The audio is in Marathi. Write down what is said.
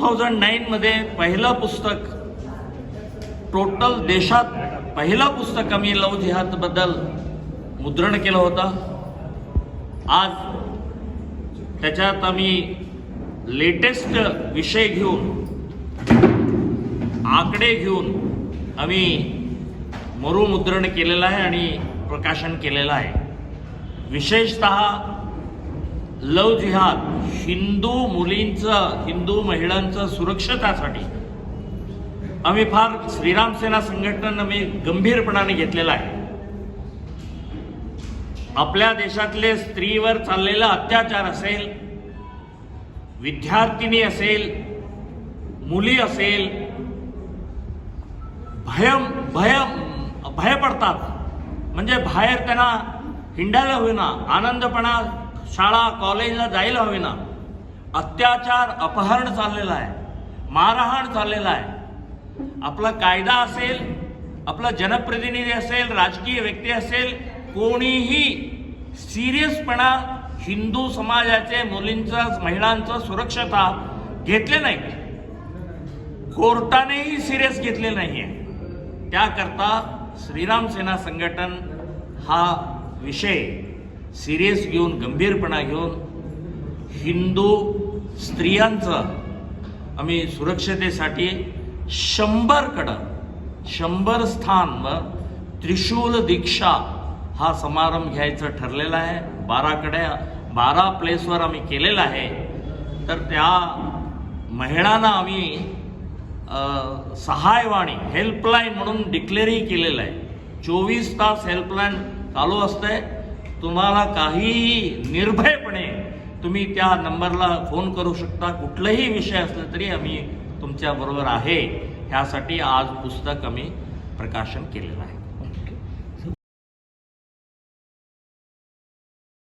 थाउजंड नाईनमध्ये पहिलं पुस्तक टोटल देशात पहिलं पुस्तक आम्ही लव जिहादबद्दल मुद्रण केलं होतं. आज त्याच्यात आम्ही लेटेस्ट विषय घेऊन आकडे घेऊन आम्ही मरुमुद्रण केलेलं आहे आणि प्रकाशन केलेलं आहे. विशेषतः लव जिहाद हिंदू मुलींचं हिंदू महिलांचं सुरक्षतासाठी. आम्ही फार श्रीराम सेना संघटनेनं आम्ही गंभीरपणाने घेतलेला आहे. आपल्या देशातले स्त्रीवर चाललेला अत्याचार असेल विद्यार्थिनी असेल मुली असेल भयम भयम भय पडतात म्हणजे बाहेर त्यांना हिंडायला होईना आनंदपणा शाळा कॉलेजला जायला होईना अत्याचार अपहरण चाललेलं आहे. मारहाण चाललेलं आहे. आपला कायदा असेल आपला जनप्रतिनिधी असेल राजकीय व्यक्ती असेल कोणीही सिरियसपणा हिंदू समाजाचे मुलींचं महिलांचं सुरक्षता घेतले नाही. कोर्टानेही सिरियस घेतले नाही आहे त्याकरता श्रीराम सेना संघटन हा विषय सिरियस घेऊन गंभीरपणा घेऊन हिंदू स्त्रियांचं आम्ही सुरक्षतेसाठी शंभरकडं शंभर स्थान त्रिशूल दीक्षा हा समारंभ घ्यायचं ठरलेला आहे. बाराकडे बारा प्लेसवर आम्ही केलेला आहे. तर त्या महिलांना आम्ही सहायवाणी हेल्पलाईन म्हणून डिक्लेअरही केलेलं आहे. चोवीस तास हेल्पलाईन चालू असते तुम्हाला काहीही निर्भयपणे तुम्ही त्या नंबरला फोन करू शकता कुठलाही विषय असला तरी आम्ही तुमच्याबरोबर आहे. ह्यासाठी आज पुस्तक आम्ही प्रकाशन केलेलं आहे.